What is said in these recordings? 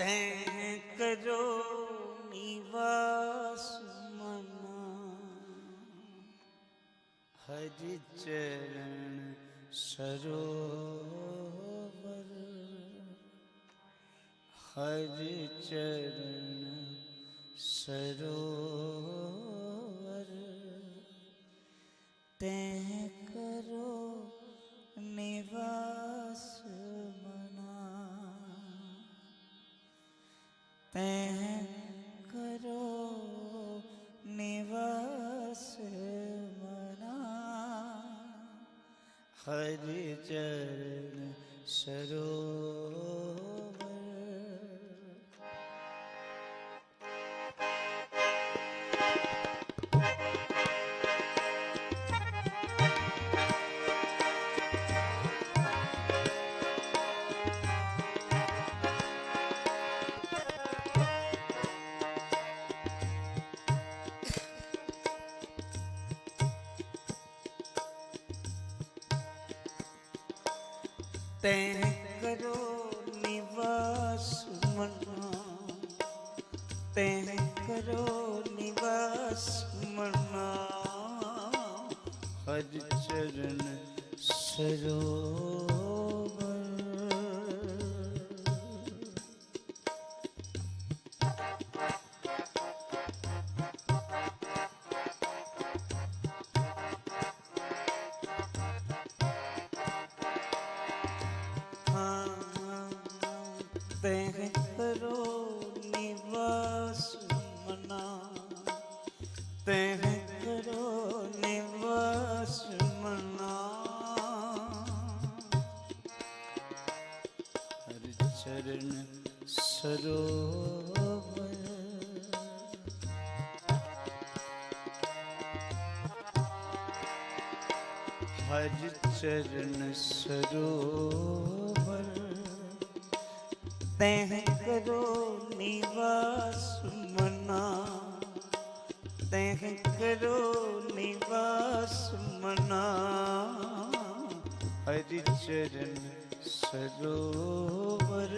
ਤੈਂ ਕਰੋ ਨਿਵਾਸ ਮਨਾ ਹਰਿ ਚਰਨ ਸਰੋਵਰ ਹਰਿ ਚਰਨ ਸਰੋਵਰ ਤੈਂ ਕਰੋ ਨਿਵਾਸ है करो निवास मना हरि चरण सरो ਤੈਂ ਕਰੋ ਨਿਵਾਸ ਮਨਾ। ਤੈਂ ਕਰੋ ਨਿਵਾਸ ਮਨਾ। ਹਜ ਚਰਨ ਸਰੋ કરો નિવાસ હર ચરણ સરો હજ ચરણ સરોવર તેહ કરો નિવાસ કરો નિવાસ મના હરિચરણ સરોવર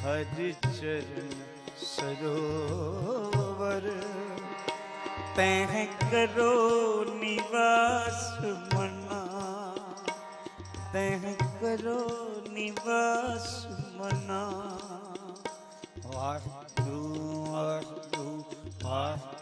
હરિચરણ સરોવર તહ કરો નિવાસ મના તહ કરો નિવાસ મના વાહ વાહ વાહ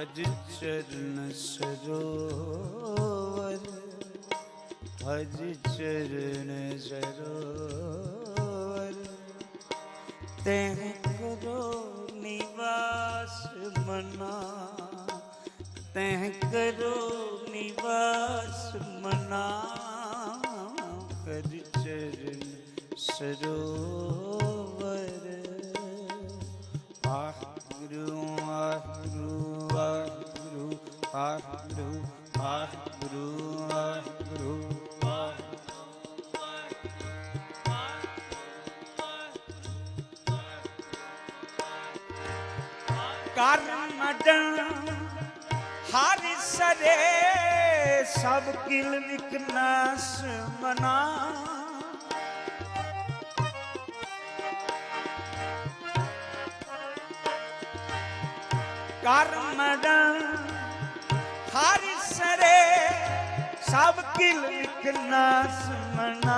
ਅਜ ਚਰਨ ਸਰੋਵਰ, ਅਜ ਚਰਨ ਸਰੋਵਰ। ਤੈਂ ਕਰੋ ਨਿਵਾਸ ਮਨਾ, ਤੈਂ ਕਰੋ ਨਿਵਾਸ ਮਨਾ। ਅਜ ਚਰਨ ਸਰੋਵਰ ਆਹ ਗੁਰੂ ਆਹ ਗੁਰੂ ਵਾਹਿਗੁਰੂ ਵਾਹਿਗੁਰੂ ਵਾਹਿਗੁਰੂ ਵਾਹਿਗੁਰੂ ਵਾਹਿਗੁਰੂ ਕਰਮਡੰ ਹਰਿ ਸਰੇ ਸਭ ਕਿਲ ਵਿਕਨਾਸ ਮਨਾ। ਕਰਮਡੰ ਹਰਿ ਸਰੇ ਸਭ ਕਿਲ ਵਿਕਨਾਸ ਮਨਾ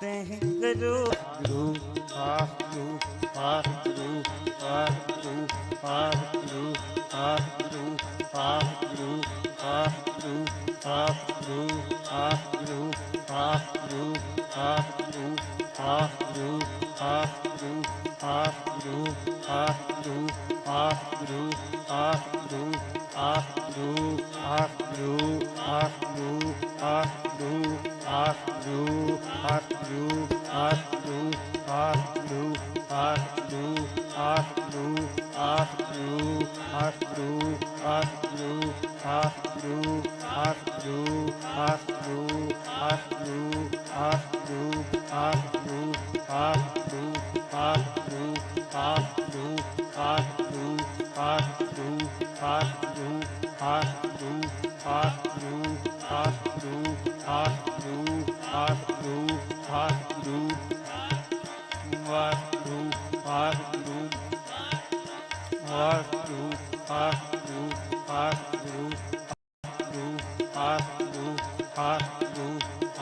ਤੈਂ ਕਰੋ ਗੁਰੂ ਆਹੁ ਆਹੁ ਆਹੁ ਆਹੁ ਆਹੁ ਆਹੁ ਆਹੁ ਆਹੁ ਆਹੁ ਆਹੁ ਆਹੁ ਆਹੁ ਆਹੁ ਆਹੁ ਆਹੁ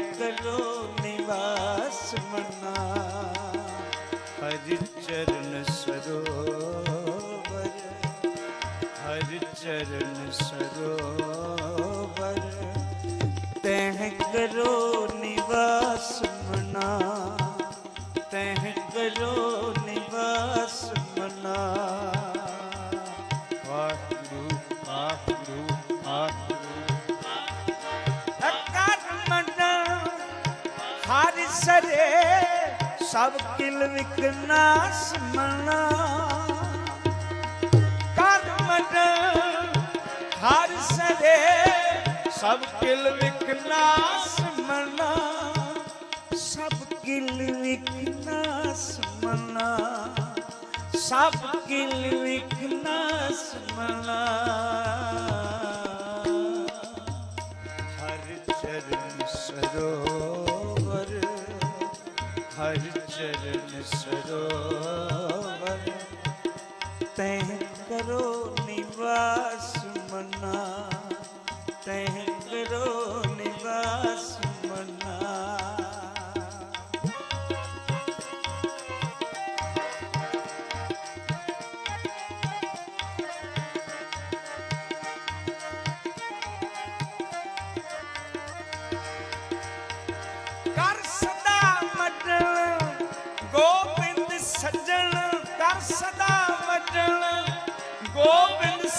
करो निवास मना हरि चरण सरोवर हरि चरण सरोवर तह करो निवास मना तह करो निवास मना ਸਭ ਕਿਲ ਵਿਕਨਾ ਸਮਣਾ। ਕਰਮਨ ਹਰ ਸਦੇ ਸਭ ਕਿਲ ਵਿਕਨਾ ਸਮਣਾ। ਸਭ ਕਿਲ ਵਿਕਨਾ ਸਮਣਾ। ਸਭ ਕਿਲ ਵਿਕਨਾ ਸਮਣਾ। ਹਰ ਚਰਨ ਸਰੋ ਹਰ ਚਰਨ ਸਰੋਵਰ ਤੈਂ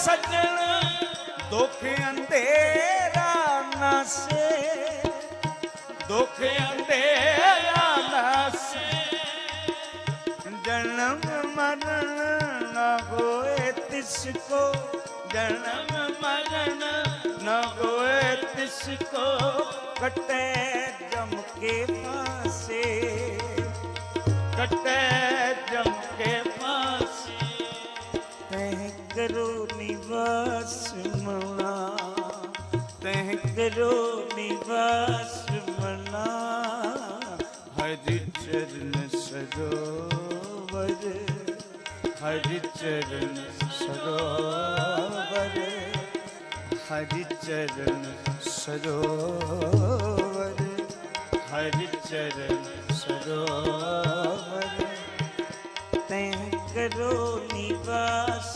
ਸੱਜਣ, ਦੁੱਖ ਅੰਧੇਰਾ ਨਾਸੇ ਦੁੱਖ ਅੰਧੇਰਾ ਨਾਸੇ ਜਨਮ ਮਰਨ ਨਾ ਹੋਏ ਤਿਸ ਕੋ ਜਨਮ ਮਰਨ ਨਾ ਹੋਏ ਤਿਸ ਕੋ ਕਟੇ ਜਮ ਕੇ ਫਾਸੇ ਕਟੇ ਕਰੋ ਨਿਵਾਸ ਮਨਾ ਹਰਿ ਚਰਨ ਸਰੋਵਰ ਹਰਿ ਚਰਨ ਸਰੋਵਰ ਹਰਿ ਚਰਨ ਸਰੋਵਰ ਹਰਿ ਚਰਨ ਸਰੋਵਰ ਤੈਂ ਕਰੋ ਨਿਵਾਸ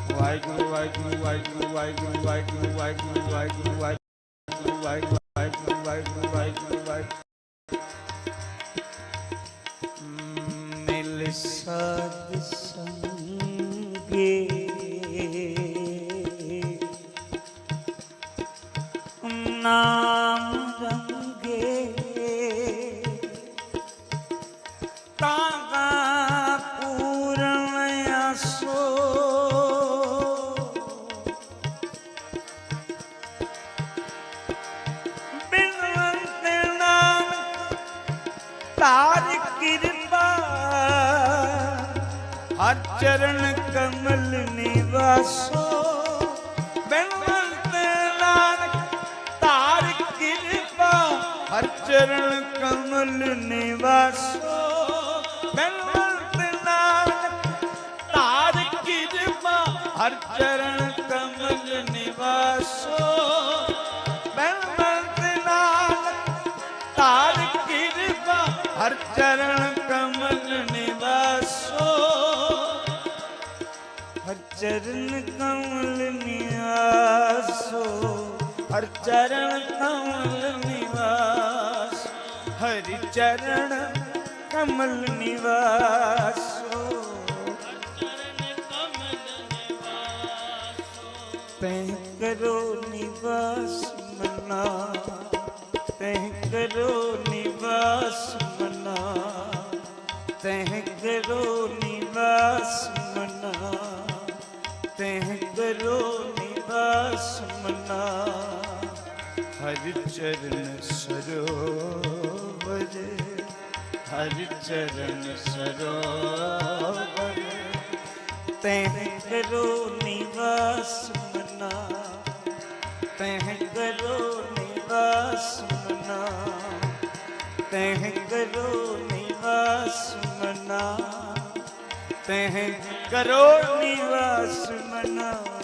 ਵਾਹਿਗੁਰੂ ਵਾਹਿਗੁਰੂ ਵਾਹਿਗੁਰੂ ਵਾਹਿਗੁਰੂ ਵਾਹਿਗੁਰੂ ਵਾਹਿਗੁਰੂ ਵਾਹਿਗੁਰੂ ਵਾਹਿਗੁਰੂ ਵਾਹਿਗੁਰੂ ਵਾਹਿਗੁਰੂ ਵਾਹਿਗੁਰੂ ਵਾਹਿਗੁਰੂ ਮਿਲ ਸਾਧ ਹਰ ਚਰਨ ਕਮਲ ਨਿਵਾਸੋ ਬਿਨਵੰਤ ਨਾਨਕ ਤਾਰ ਕਿਰਪਾ। ਹਰ ਚਰਨ ਕਮਲ ਨਿਵਾਸੋ ਬਿਨਵੰਤ ਨਾਨਕ ਤਾਰ ਕਿਰਪਾ। ਹਰ ਚਰਨ ਕਮਲ ਨਿਵਾਸੋ ਬਿਨਵੰਤ ਨਾਨਕ ਤਾਰ ਹਰ ਚਰਨ ਚਰਨ ਕਮਲ ਨਿਵਾਸੋ ਹਰ ਚਰਨ ਕਮਲ ਨਿਵਾਸ ਹਰ ਚਰਨ ਕਮਲ ਨਿਵਾਸੋ ਤੈਂ ਕਰੋ ਨਿਵਾਸ ਮਨਾ ਤੈਂ ਕਰੋ ਨਿਵਾਸ ਮਨਾ ਤੈਂ ਕਰੋ ਨਿਵਾਸ ਤੈਂ ਕਰੋ ਨਿਵਾਸ ਮਨਾ। ਹਰ ਚਰਨ ਸਰੋਵਰ, ਹਰ ਚਰਨ ਸਰੋਵਰ। ਤੈਂ ਕਰੋ ਨਿਵਾਸ ਮਨਾ। ਤੈਂ ਕਰੋ ਨਿਵਾਸ ਮਨਾ। ਤੈਂ ਕਰੋ ਨਿਵਾਸ ਮਨਾ। सकते हैं करोड़ निवास मना